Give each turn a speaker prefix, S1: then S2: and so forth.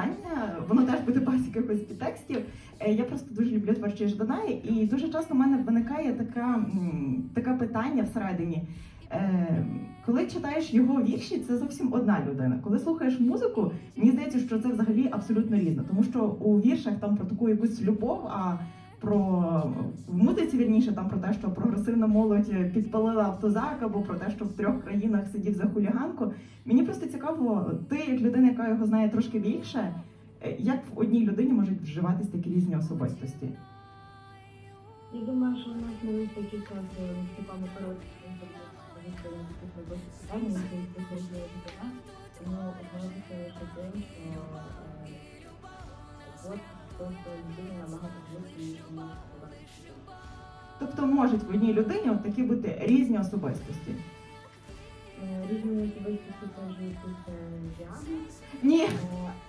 S1: питання, воно теж буде без якихось підтекстів. Е, Я просто дуже люблю творчі Жданаї, і дуже часто в мене виникає така, таке питання всередині. Е, Коли читаєш його вірші, це зовсім одна людина. Коли слухаєш музику, мені здається, що це взагалі абсолютно різне, тому що у віршах там про таку якусь любов, а про в музиці вірніше там про те, що прогресивна молодь підпалила автозак, або про те, що в трьох країнах сидів за хуліганку. Мені просто цікаво, ти, як людина, яка його знає трошки більше, е, як в одній людині можуть вживатись такі різні особистості?
S2: Я думаю, що у нас не вистачить часу Степану досить питання, які відповідає питання. Тому вважаю, що тим, що е, от просто людина набагато
S1: Тобто можуть в одній людині от такі бути різні особистості.
S2: Е, Різні особистості теж якісь е, діагноз.
S1: Ні,
S2: Е,